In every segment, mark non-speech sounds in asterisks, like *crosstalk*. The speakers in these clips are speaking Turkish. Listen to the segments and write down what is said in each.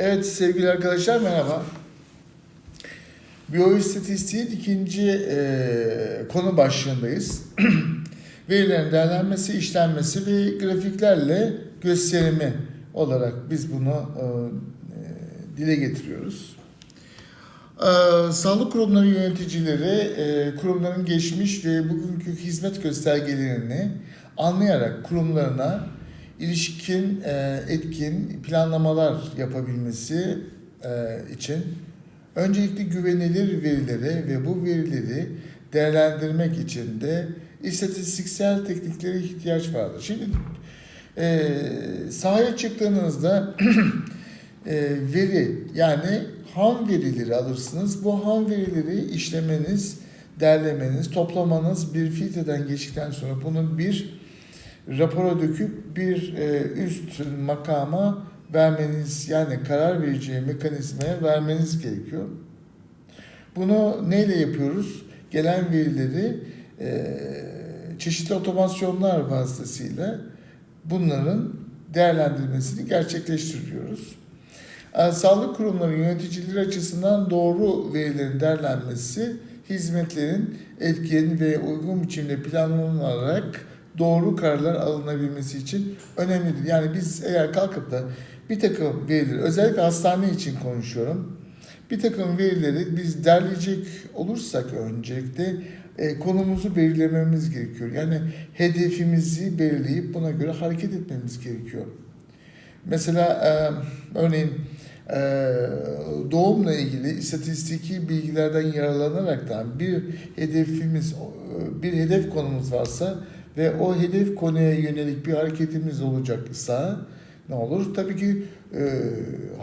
Evet sevgili arkadaşlar merhaba. Biyoistatistiğin ikinci e, konu başlığındayız. *clears throat* Verilerin değerlenmesi, işlenmesi ve grafiklerle gösterimi olarak biz bunu e, e, dile getiriyoruz. E, sağlık kurumları yöneticileri e, kurumların geçmiş ve bugünkü hizmet göstergelerini anlayarak kurumlarına ilişkin e, etkin planlamalar yapabilmesi e, için öncelikle güvenilir verilere ve bu verileri değerlendirmek için de istatistiksel tekniklere ihtiyaç vardır. Şimdi e, sahaya çıktığınızda *clears throat* veri yani ham verileri alırsınız. Bu ham verileri işlemeniz, derlemeniz, toplamanız bir filtreden geçtikten sonra bunun bir rapora döküp bir e, üst makama vermeniz yani karar vereceği mekanizmaya vermeniz gerekiyor. Bunu neyle yapıyoruz? Gelen verileri e, çeşitli otomasyonlar vasıtasıyla bunların değerlendirmesini gerçekleştiriyoruz. E, Sağlık kurumları yöneticileri açısından doğru verilerin değerlenmesi hizmetlerin etkin ve uygun biçimde planlanarak doğru kararlar alınabilmesi için önemlidir. Yani biz eğer kalkıp da bir takım verileri, özellikle hastane için konuşuyorum, bir takım verileri biz derleyecek olursak öncelikle e, konumuzu belirlememiz gerekiyor. Yani hedefimizi belirleyip buna göre hareket etmemiz gerekiyor. Mesela e, örneğin e, doğumla ilgili istatistiki bilgilerden yararlanaraktan bir hedefimiz, bir hedef konumuz varsa ve o hedef konuya yönelik bir hareketimiz olacaksa ne olur? Tabii ki e,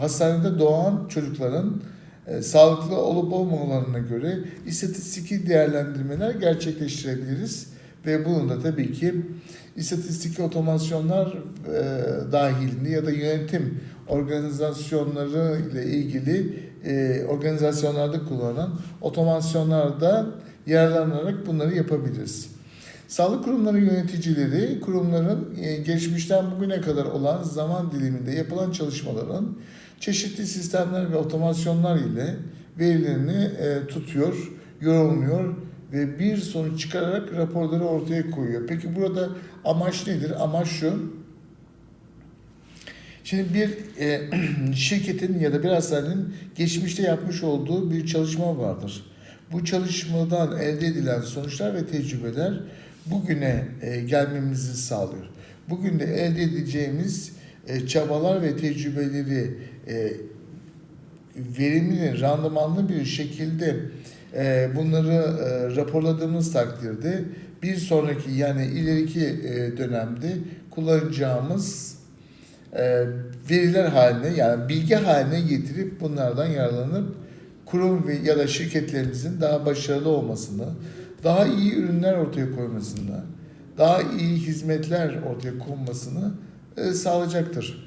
hastanede doğan çocukların e, sağlıklı olup olmamalarına göre istatistiki değerlendirmeler gerçekleştirebiliriz. Ve bunun da tabii ki istatistiki otomasyonlar e, dahilinde ya da yönetim organizasyonları ile ilgili e, organizasyonlarda kullanılan otomasyonlarda yararlanarak bunları yapabiliriz. Sağlık kurumları yöneticileri kurumların e, geçmişten bugüne kadar olan zaman diliminde yapılan çalışmaların çeşitli sistemler ve otomasyonlar ile verilerini e, tutuyor, yorumluyor ve bir sonuç çıkararak raporları ortaya koyuyor. Peki burada amaç nedir? Amaç şu. Şimdi bir e, *clears throat* şirketin ya da bir hastanenin geçmişte yapmış olduğu bir çalışma vardır. Bu çalışmadan elde edilen sonuçlar ve tecrübeler bugüne e, gelmemizi sağlıyor. Bugün de elde edeceğimiz e, çabalar ve tecrübeleri e, verimli, randımanlı bir şekilde e, bunları raporladığımız takdirde bir sonraki yani ileriki dönemde kullanacağımız veriler haline yani bilgi haline getirip bunlardan yararlanıp kurum ve ya da şirketlerimizin daha başarılı olmasını, daha iyi ürünler ortaya koymasını, daha iyi hizmetler ortaya konmasını e, sağlayacaktır.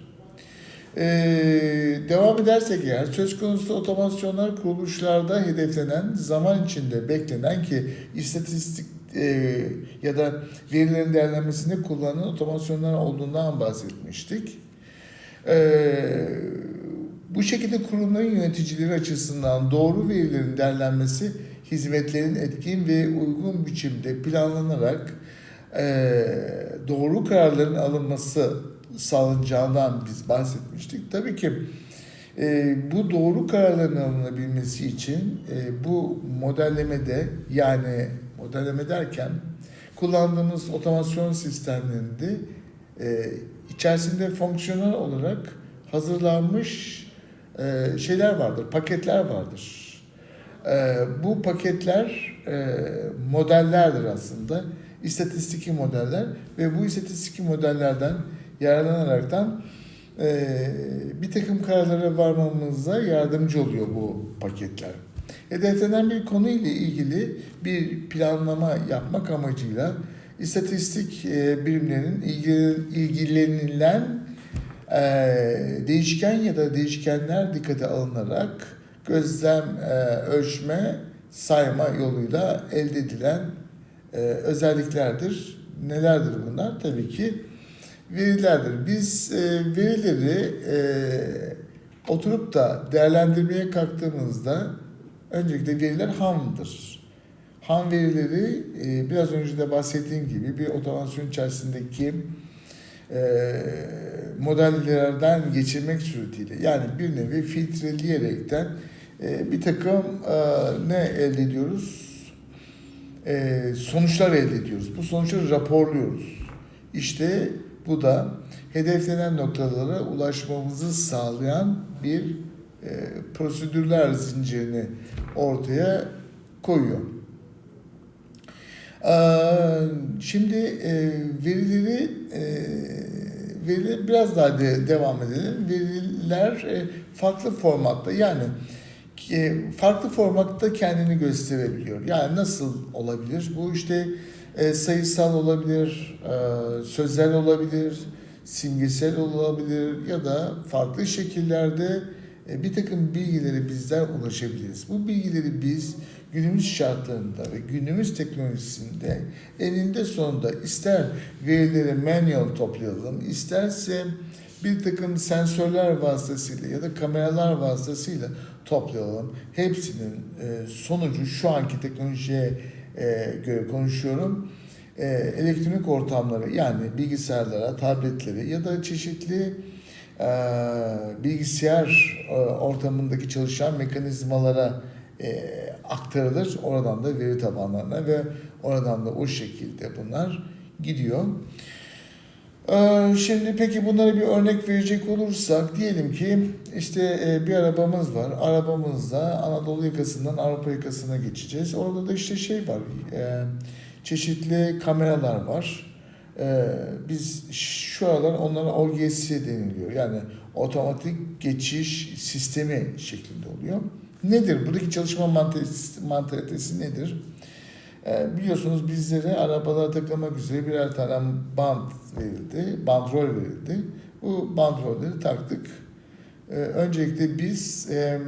Ee, devam edersek eğer söz konusu otomasyonlar kuruluşlarda hedeflenen zaman içinde beklenen ki istatistik e, ya da verilerin değerlenmesinde kullanılan otomasyonlar olduğundan bahsetmiştik. Ee, bu şekilde kurumların yöneticileri açısından doğru verilerin değerlenmesi hizmetlerin etkin ve uygun biçimde planlanarak e, doğru kararların alınması sağlanacağından biz bahsetmiştik. Tabii ki e, bu doğru kararların alınabilmesi için e, bu modellemede yani modelleme derken kullandığımız otomasyon sistemlerinde e, içerisinde fonksiyonel olarak hazırlanmış e, şeyler vardır, paketler vardır. E, bu paketler e, modellerdir aslında. İstatistiki modeller ve bu istatistiki modellerden yararlanaraktan e, bir takım kararlara varmamıza yardımcı oluyor bu paketler. Hedeflenen bir konu ile ilgili bir planlama yapmak amacıyla istatistik e, birimlerinin ilgilenilen e, değişken ya da değişkenler dikkate alınarak gözlem, e, ölçme, sayma yoluyla elde edilen özelliklerdir. Nelerdir bunlar? Tabii ki verilerdir. Biz verileri oturup da değerlendirmeye kalktığımızda öncelikle veriler hamdır. Ham verileri e, biraz önce de bahsettiğim gibi bir otomasyon içerisindeki e, modellerden geçirmek suretiyle yani bir nevi filtreleyerekten e, bir takım e, ne elde ediyoruz? E, sonuçlar elde ediyoruz. Bu sonuçları raporluyoruz. İşte bu da hedeflenen noktalara ulaşmamızı sağlayan bir e, prosedürler zincirini ortaya koyuyor. Ee, Şimdi e, verileri e, verileri biraz daha de, devam edelim. Veriler e, farklı formatta yani e, farklı formatta kendini gösterebiliyor. Yani nasıl olabilir? Bu işte e, sayısal olabilir, e, sözel olabilir, simgesel olabilir ya da farklı şekillerde e, bir takım bilgileri bizler ulaşabiliriz. Bu bilgileri biz günümüz şartlarında ve günümüz teknolojisinde eninde sonunda ister verileri manuel toplayalım, isterse bir takım sensörler vasıtasıyla ya da kameralar vasıtasıyla toplayalım. Hepsinin e, sonucu şu anki teknolojiye e, göre konuşuyorum. E, elektronik ortamları yani bilgisayarlara, tabletlere ya da çeşitli bilgisayar ortamındaki çalışan mekanizmalara aktarılır. Oradan da veri tabanlarına ve oradan da o şekilde bunlar gidiyor. Ee, Şimdi peki bunlara bir örnek verecek olursak diyelim ki işte e, bir arabamız var. Arabamızda Anadolu yakasından Avrupa yakasına geçeceğiz. Orada da işte şey var. e, Çeşitli kameralar var. E, Biz şu aralar onlara OGS deniliyor. Yani otomatik geçiş sistemi şeklinde oluyor. Nedir? Buradaki çalışma mantalitesi nedir? Ee, biliyorsunuz bizlere arabalara takılmak üzere birer tane band verildi, bandrol verildi. Bu bandrolleri taktık. Ee, öncelikle biz e,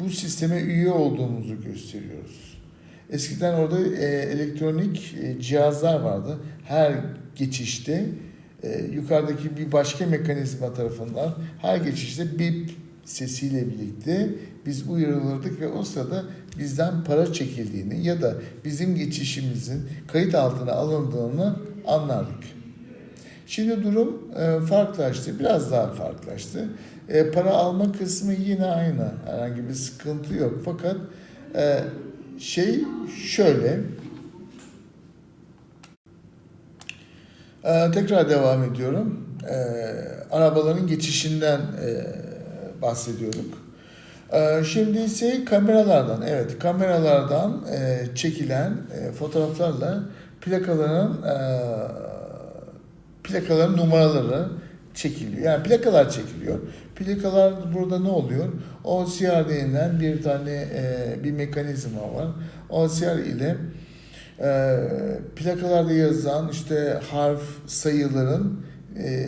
bu sisteme üye olduğumuzu gösteriyoruz. Eskiden orada e, elektronik e, cihazlar vardı. Her geçişte e, yukarıdaki bir başka mekanizma tarafından her geçişte bip sesiyle birlikte biz uyarılırdık ve o sırada bizden para çekildiğini ya da bizim geçişimizin kayıt altına alındığını anlardık. Şimdi durum e, farklılaştı, biraz daha farklılaştı. E, para alma kısmı yine aynı, herhangi bir sıkıntı yok. Fakat e, şey şöyle, e, tekrar devam ediyorum. E, arabaların geçişinden e, bahsediyorduk. Ee, Şimdi ise kameralardan, evet kameralardan e, çekilen e, fotoğraflarla plakaların e, plakaların numaraları çekiliyor. Yani plakalar çekiliyor. Plakalar burada ne oluyor? OCR denilen bir tane bir mekanizma var. OCR ile plakalarda yazılan işte harf sayıların e,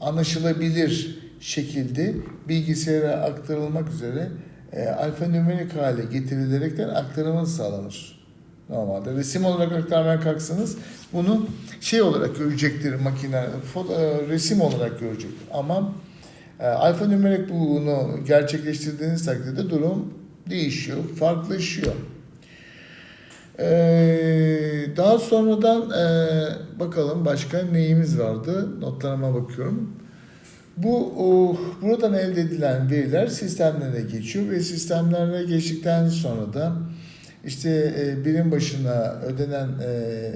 anlaşılabilir şekilde bilgisayara aktarılmak üzere e, alfanümerik hale getirilerekten aktarımı sağlanır. Normalde resim olarak aktarmaya kalksanız bunu şey olarak görecektir makine, foto, e, resim olarak görecektir. Ama e, alfanümerik bunu gerçekleştirdiğiniz takdirde durum değişiyor, farklılaşıyor. Ee, daha sonradan e, bakalım başka neyimiz vardı. Notlarıma bakıyorum. Bu o, buradan elde edilen veriler sistemlere geçiyor ve sistemlere geçtikten sonra da işte e, birim başına ödenen e,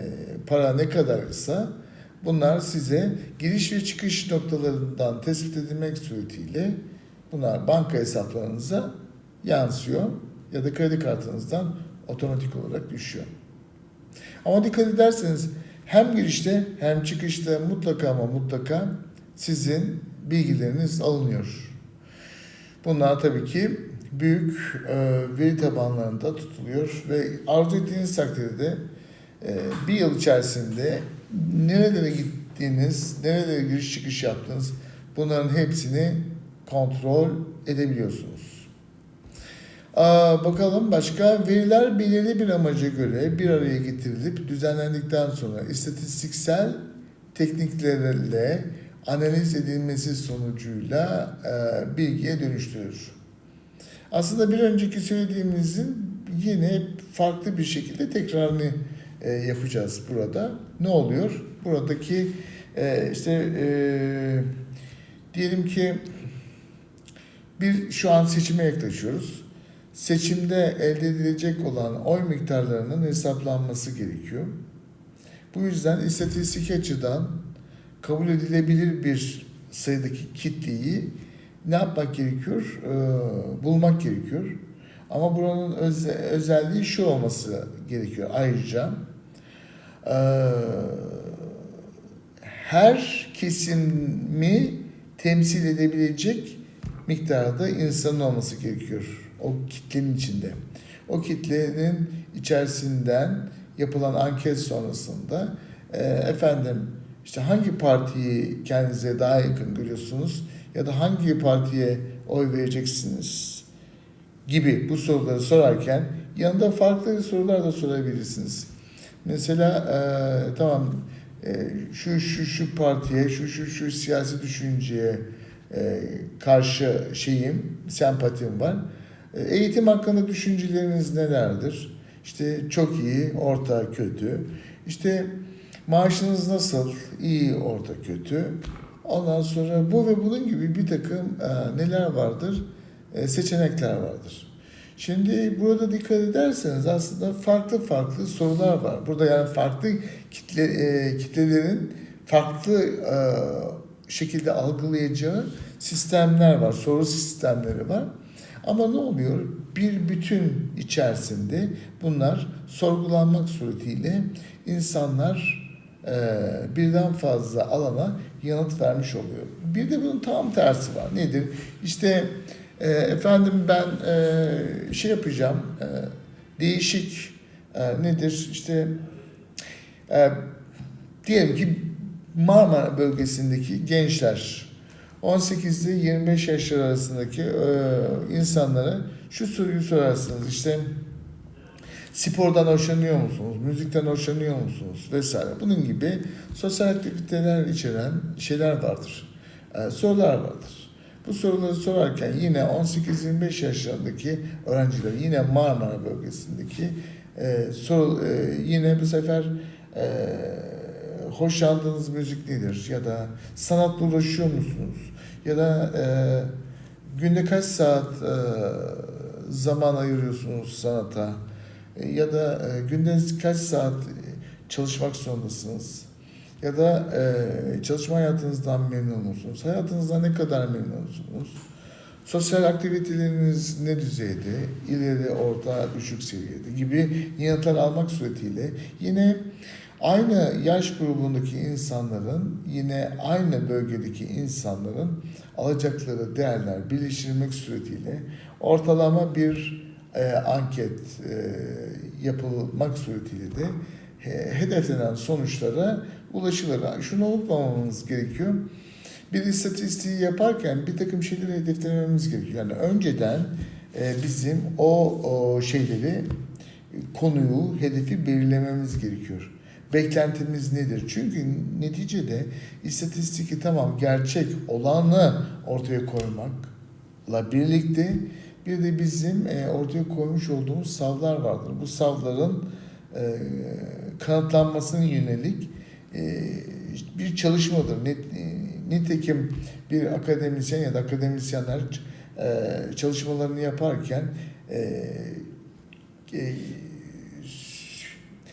para ne kadarsa bunlar size giriş ve çıkış noktalarından tespit edilmek suretiyle bunlar banka hesaplarınıza yansıyor ya da kredi kartınızdan otomatik olarak düşüyor. Ama dikkat ederseniz hem girişte hem çıkışta mutlaka ama mutlaka sizin bilgileriniz alınıyor. Bunlar tabii ki büyük e, veri tabanlarında tutuluyor ve arzu ettiğiniz takdirde e, bir yıl içerisinde nerelere gittiğiniz, nerelere giriş çıkış yaptınız bunların hepsini kontrol edebiliyorsunuz. Aa, bakalım başka veriler belirli bir amaca göre bir araya getirilip düzenlendikten sonra istatistiksel tekniklerle analiz edilmesi sonucuyla e, bilgiye dönüştürür. Aslında bir önceki söylediğimizin yine farklı bir şekilde tekrarını e, yapacağız burada. Ne oluyor? Buradaki e, işte e, diyelim ki bir şu an seçime yaklaşıyoruz. Seçimde elde edilecek olan oy miktarlarının hesaplanması gerekiyor. Bu yüzden istatistik açıdan kabul edilebilir bir sayıdaki kitleyi ne yapmak gerekiyor? Ee, bulmak gerekiyor. Ama buranın öz- özelliği şu olması gerekiyor ayrıca. Ee, her kesimi temsil edebilecek miktarda insanın olması gerekiyor o kitlenin içinde. O kitlenin içerisinden yapılan anket sonrasında e, efendim işte hangi partiyi kendinize daha yakın görüyorsunuz ya da hangi partiye oy vereceksiniz gibi bu soruları sorarken yanında farklı sorular da sorabilirsiniz. Mesela e, tamam e, şu şu şu partiye, şu şu şu siyasi düşünceye e, karşı şeyim, sempatim var. E, eğitim hakkında düşünceleriniz nelerdir? İşte çok iyi, orta, kötü. İşte maaşınız nasıl? İyi, orta, kötü. Ondan sonra bu ve bunun gibi bir takım e, neler vardır? E, seçenekler vardır. Şimdi burada dikkat ederseniz aslında farklı farklı sorular var. Burada yani farklı kitle e, kitlelerin farklı e, şekilde algılayacağı sistemler var. Soru sistemleri var. Ama ne oluyor? Bir bütün içerisinde bunlar sorgulanmak suretiyle insanlar birden fazla alana yanıt vermiş oluyor. Bir de bunun tam tersi var. Nedir? İşte e, efendim ben e, şey yapacağım, e, değişik nedir? İşte diyelim ki Marmara bölgesindeki gençler 18 ile 25 yaşlar arasındaki insanlara şu soruyu sorarsınız işte spordan hoşlanıyor musunuz, müzikten hoşlanıyor musunuz? Vesaire. Bunun gibi sosyal aktiviteler içeren şeyler vardır, e, sorular vardır. Bu soruları sorarken yine 18-25 yaşlarındaki öğrenciler yine Marmara bölgesindeki e, soru e, yine bu sefer e, hoşlandığınız müzik nedir? Ya da sanatla uğraşıyor musunuz? Ya da e, günde kaç saat e, zaman ayırıyorsunuz sanata ya da e, günde kaç saat e, çalışmak zorundasınız ya da e, çalışma hayatınızdan memnun musunuz? Hayatınızdan ne kadar memnunsunuz? Sosyal aktiviteleriniz ne düzeyde? İleri, orta, düşük seviyede gibi yanıtlar almak suretiyle yine aynı yaş grubundaki insanların yine aynı bölgedeki insanların alacakları değerler birleştirilmek suretiyle ortalama bir e, anket e, yapılmak suretiyle de hedeflenen sonuçlara ulaşılır. Şunu unutmamamız gerekiyor. Bir istatistiği yaparken bir takım şeyleri hedeflememiz gerekiyor. Yani önceden e, bizim o, o şeyleri, konuyu, hedefi belirlememiz gerekiyor. Beklentimiz nedir? Çünkü neticede istatistiki tamam gerçek olanı ortaya koymakla birlikte bir de bizim e, ortaya koymuş olduğumuz savlar vardır. Bu savların e, kanıtlanmasına yönelik e, bir çalışmadır. Net, e, nitekim bir akademisyen ya da akademisyenler çalışmalarını yaparken e,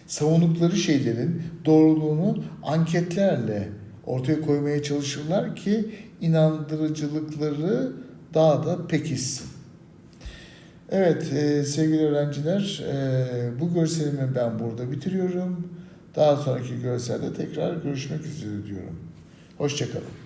savundukları şeylerin doğruluğunu anketlerle ortaya koymaya çalışırlar ki inandırıcılıkları daha da pekişsin. Evet e, sevgili öğrenciler e, bu görselimi ben burada bitiriyorum. Daha sonraki görselde tekrar görüşmek üzere diyorum. Hoşçakalın.